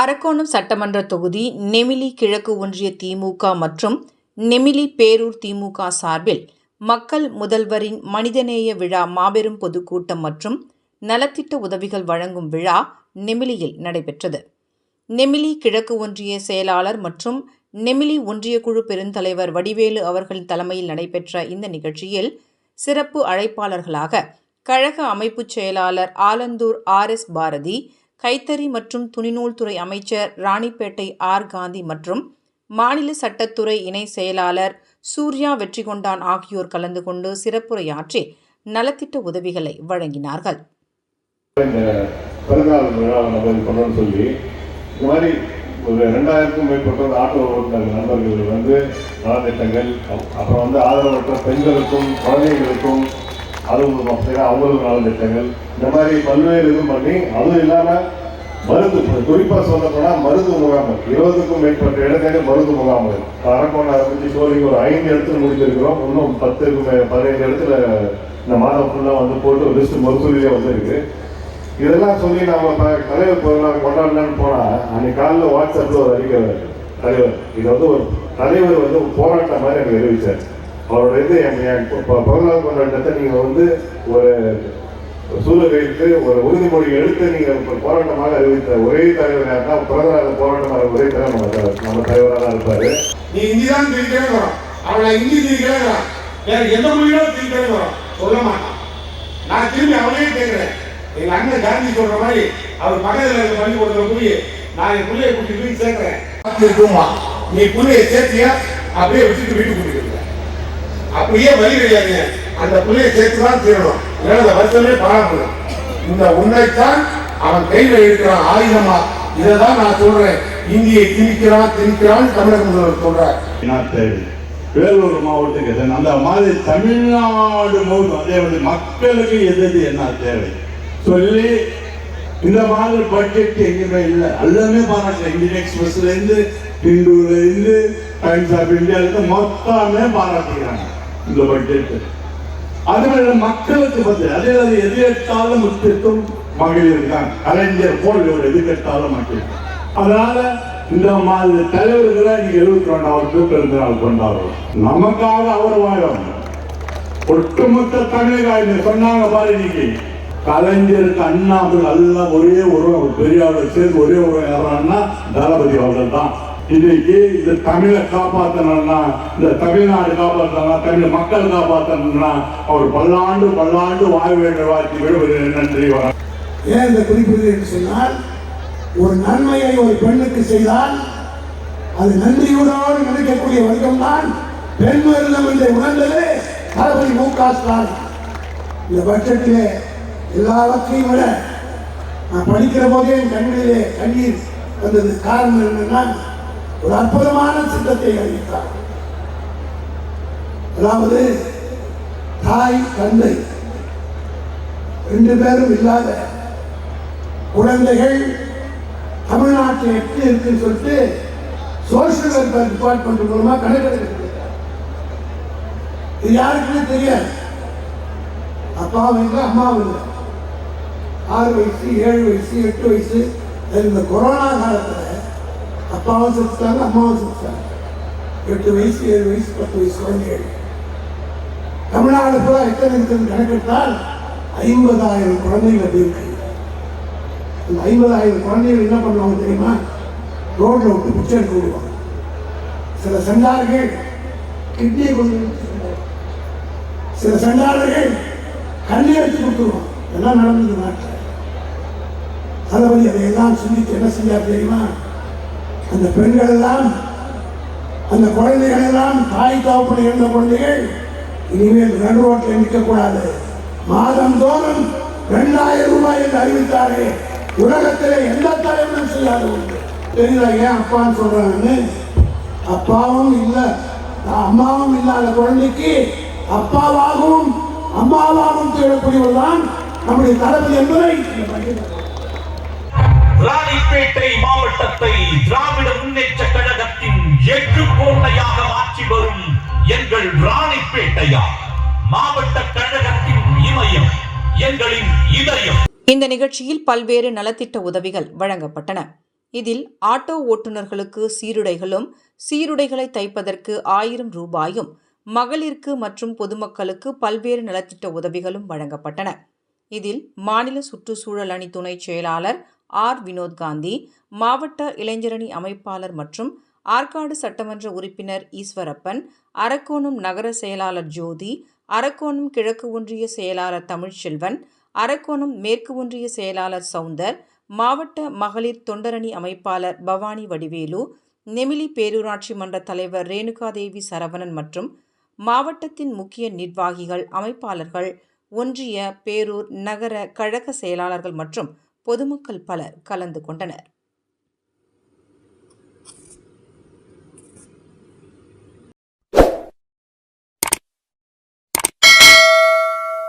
அரக்கோணம் சட்டமன்ற தொகுதி நெமிலி கிழக்கு ஒன்றிய திமுக மற்றும் நெமிலி பேரூர் திமுக சார்பில் மக்கள் முதல்வரின் மனிதநேய விழா மாபெரும் பொதுக்கூட்டம் மற்றும் நலத்திட்ட உதவிகள் வழங்கும் விழா நெமிலியில் நடைபெற்றது. நெமிலி கிழக்கு ஒன்றிய செயலாளர் மற்றும் நெமிலி ஒன்றிய குழு பெருந்தலைவர் வடிவேலு அவர்களின் தலைமையில் நடைபெற்ற இந்த நிகழ்ச்சியில் சிறப்பு அழைப்பாளர்களாக கழக அமைப்புச் செயலாளர் ஆலந்தூர் ஆர் எஸ் பாரதி கைத்தறி மற்றும் துணிநூல் துறை அமைச்சர் ராணிப்பேட்டை ஆர். காந்தி மற்றும் மாநில சட்டத்துறை இணை செயலாளர் சூர்யா வெற்றிகொண்டான் ஆகியோர் கலந்து கொண்டு சிறப்புரையாற்றி நலத்திட்ட உதவிகளை வழங்கினார்கள். சொல்லி இந்த மாதிரி ஒரு ரெண்டாயிரத்துக்கும் மேற்பட்ட ஆட்டோ ஓட்டுநர் நண்பர்கள் வந்து நலத்திட்டங்கள் அப்புறம் வந்து ஆதரவற்ற பெண்களுக்கும் குழந்தைகளுக்கும் அது பார்த்தீங்கன்னா அவங்களுக்கு நலத்திட்டங்கள். இந்த மாதிரி பல்வேறு இதுவும் பண்ணி அதுவும் இல்லாமல் மருந்து குறிப்பாக சொல்லப்போனால் மருந்து மருத்துவ முகாம்கள் இருபதுக்கும் மேற்பட்ட இடங்களில் மருந்து முகாம்கள் அரக்கோணம் ஆரம்பிச்சு சோழிக்கு ஒரு ஐந்து இடத்துல முடிச்சிருக்கிறோம். இன்னும் பத்துக்கு மே- பதினைந்து இடத்துல இந்த மாதம் ஃபுல்லாக வந்து போட்டு லிஸ்ட் மருத்துவரியாக வந்திருக்கு. இதெல்லாம் சொல்லி நம்ம தலைவர் பொருளாக கொண்டாடலான்னு போனால் அன்னைக்கு காலையில் வாட்ஸ்அப்பில் ஒரு அறிக்கை தலைவர் இது வந்து ஒரு தலைவர் வந்து ஒரு போராட்டம் மாதிரி எனக்கு தெரிவித்தார் அவரோட இது என் பொருளாதார கொண்டாட்டத்தை நீங்கள் வந்து ஒரு சூழலுக்கு ஒரு உறுதிமொழி எடுத்து நீங்க ஒரு போராட்டமாக அறிவித்த ஒரே தலைவர் யாருன்னா பிரதமராக போராட்டமாக ஒரே தலைவர் நம்ம தலைவர் நம்ம தலைவராக தான் இருப்பாரு. நீ இந்தி தான் திரிக்கவே வரும் அவனை இந்தி திரிக்கவே வரும் வேற எந்த மொழியிலும் திரிக்கவே சொல்ல மாட்டான். நான் திரும்பி அவனே கேட்கிறேன். எங்க அண்ணன் காந்தி சொல்ற மாதிரி அவர் பக்கத்துல இருக்க கொடுத்த போய் நான் என் பிள்ளைய கூட்டி போய் சேர்க்கிறேன். நீ பிள்ளைய சேர்த்தியா? அப்படியே விட்டுட்டு வீட்டுக்கு கூட்டிட்டு அப்படியே வழி கிடையாது அந்த பிள்ளைய சேர்த்து தான் தீரணும். இல்லைன்னா வருஷமே பராமரிக்கணும் இந்த உன்னைத்தான் அவன் கையில இருக்கிறான் ஆயுதமா? இதை தான் நான் சொல்றேன். இந்தியை திணிக்கிறான் திணிக்கிறான் தமிழக முதல்வர் சொல்றார். என்ன வேலூர் மாவட்டத்துக்கு எது அந்த மாதிரி தமிழ்நாடு முழுவதும் அதே மாதிரி மக்களுக்கு எது எது என்ன தேவை? சொல்லி இந்த மாதிரி பட்ஜெட் எங்கேயுமே இல்லை. எல்லாமே பாராட்டுறேன் இந்தியன் எக்ஸ்பிரஸ்ல இருந்து இண்டூர்ல இருந்து டைம்ஸ் ஆஃப் இந்தியால இருந்து மொத்தமே பாராட்டுகிறாங்க இந்த பட்ஜெட் அது மக்களுக்கு பத்தி அதே அது எது எடுத்தாலும் முக்கியத்துவம் மகளிர் தான் கலைஞர் போல் இவர் எது கேட்டாலும் மக்கள் அதனால இந்த மாதிரி தலைவர்களை நீங்க எழுபத்தி ரெண்டாவது பிறந்த நாள் கொண்டாடுறோம் நமக்காக அவர் வாழும். ஒட்டுமொத்த தமிழக சொன்னாங்க பாரு இன்னைக்கு. கலைஞருக்கு அண்ணாவில் எல்லாம் ஒரே உருவம் பெரியாரோட சேர்ந்து ஒரே உருவம் யாரான்னா தளபதி அவர்கள் தான். இன்னைக்கு இந்த தமிழை காப்பாற்றணும்னா இந்த தமிழ்நாடு காப்பாற்றணும்னா தமிழ் மக்கள் காப்பாற்றணும்னா அவர் பல்லாண்டு பல்லாண்டு வாழ வேண்டிய வாழ்க்கை விடுவது நன்றி வணக்கம் ஏன் இந்த குறிப்பிடுது என்று சொன்னால் ஒரு நன்மையை ஒரு பெண்ணுக்கு செய்தால் அது நன்றியோடு நினைக்கக்கூடிய வர்க்கம் தான் பெண் விரதம் என்று உணர்ந்தது தளபதி மு க ஸ்டாலின். இந்த பட்ஜெட்டிலே எல்லாவற்றையும் விட நான் படிக்கிற போதே என் கண்களிலே கண்ணீர் வந்தது. காரணம் என்னன்னா ஒரு அற்புதமான சித்தத்தை அறிவித்தார். அதாவது தாய் தந்தை ரெண்டு பேரும் இல்லாத குழந்தைகள் தமிழ்நாட்டில் எட்டு இருக்குன்னு சொல்லிட்டு சோசியல் வெல்ஃபேர் டிபார்ட்மெண்ட் மூலமா கணக்கெடுக்க இது யாருக்குமே தெரியாது. அப்பாவும் இல்லை அம்மாவும் இல்லை. ஆறு வயசு ஏழு வயசு எட்டு வயசு இந்த கொரோனா காலத்தில் அப்பாவும் செத்துட்டாங்க அம்மாவும் செத்துட்டாங்க. எட்டு வயசு ஏழு வயசு பத்து வயசு குழந்தைகள். தமிழ்நாடு பூரா எத்தனை இருக்குன்னு கணக்கெடுத்தால் ஐம்பதாயிரம் குழந்தைகள் அப்படி இருக்கு. அந்த ஐம்பதாயிரம் குழந்தைகள் என்ன பண்ணுவாங்க தெரியுமா? ரோட்ல விட்டு பிச்சை எடுக்க விடுவாங்க. சில சண்டார்கள் கிட்னியை கொண்டு சில சென்றார்கள் கண்ணை எடுத்து கொடுத்துருவான் எல்லாம் நடந்தது நாட்டில். தளபதி அதையெல்லாம் சிந்தித்து என்ன செஞ்சார் தெரியுமா? அந்த பெண்கள் எல்லாம் அந்த குழந்தைகள் எல்லாம் தாய் தகப்பனை இருந்த குழந்தைகள் இனிமேல் நடு ரோட்டில் நிற்கக்கூடாது. மாதந்தோறும் ரெண்டாயிரம் ரூபாய் என்று அறிவித்தாரே. உலகத்திலே எந்த தலைவனும் செய்யாத உண்டு தெரியல ஏன் அப்பான்னு சொல்றாங்கன்னு? அப்பாவும் இல்லை. அம்மாவும் இல்லாத குழந்தைக்கு அப்பாவாகவும் அம்மாவாகவும் தேடக்கூடியவர்தான் நம்முடைய தளபதி என்பதை ராணிப்பேட்டை மாவட்டத்தை திராவிட முன்னேற்ற கழகத்தின் எட்டு கோட்டையாக மாற்றி வரும் எங்கள் ராணிப்பேட்டையா? மாவட்ட கழகத்தின் இமயம் எங்களின் இதயம். இந்த நிகழ்ச்சியில் பல்வேறு நலத்திட்ட உதவிகள் வழங்கப்பட்டன. இதில் ஆட்டோ ஓட்டுநர்களுக்கு சீருடைகளும் சீருடைகளை தைப்பதற்கு ஆயிரம் ரூபாயும் மகளிருக்கு மற்றும் பொதுமக்களுக்கு பல்வேறு நலத்திட்ட உதவிகளும் வழங்கப்பட்டன. இதில் மாநில சுற்றுச்சூழல் அணி துணைச் செயலாளர் ஆர். வினோத் காந்தி மாவட்ட இளைஞரணி அமைப்பாளர் மற்றும் ஆற்காடு சட்டமன்ற உறுப்பினர் ஈஸ்வரப்பன் அரக்கோணம் நகர செயலாளர் ஜோதி அரக்கோணம் கிழக்கு ஒன்றிய செயலாளர் தமிழ்ச்செல்வன் அரக்கோணம் மேற்கு ஒன்றிய செயலாளர் சவுந்தர் மாவட்ட மகளிர் தொண்டரணி அமைப்பாளர் பவானி வடிவேலு நெமிலி பேரூராட்சி மன்ற தலைவர் ரேணுகாதேவி சரவணன் மற்றும் மாவட்டத்தின் முக்கிய நிர்வாகிகள் அமைப்பாளர்கள் ஒன்றிய பேரூர் நகர கழக செயலாளர்கள் மற்றும் பொதுமக்கள் பலர் கலந்து கொண்டனர்.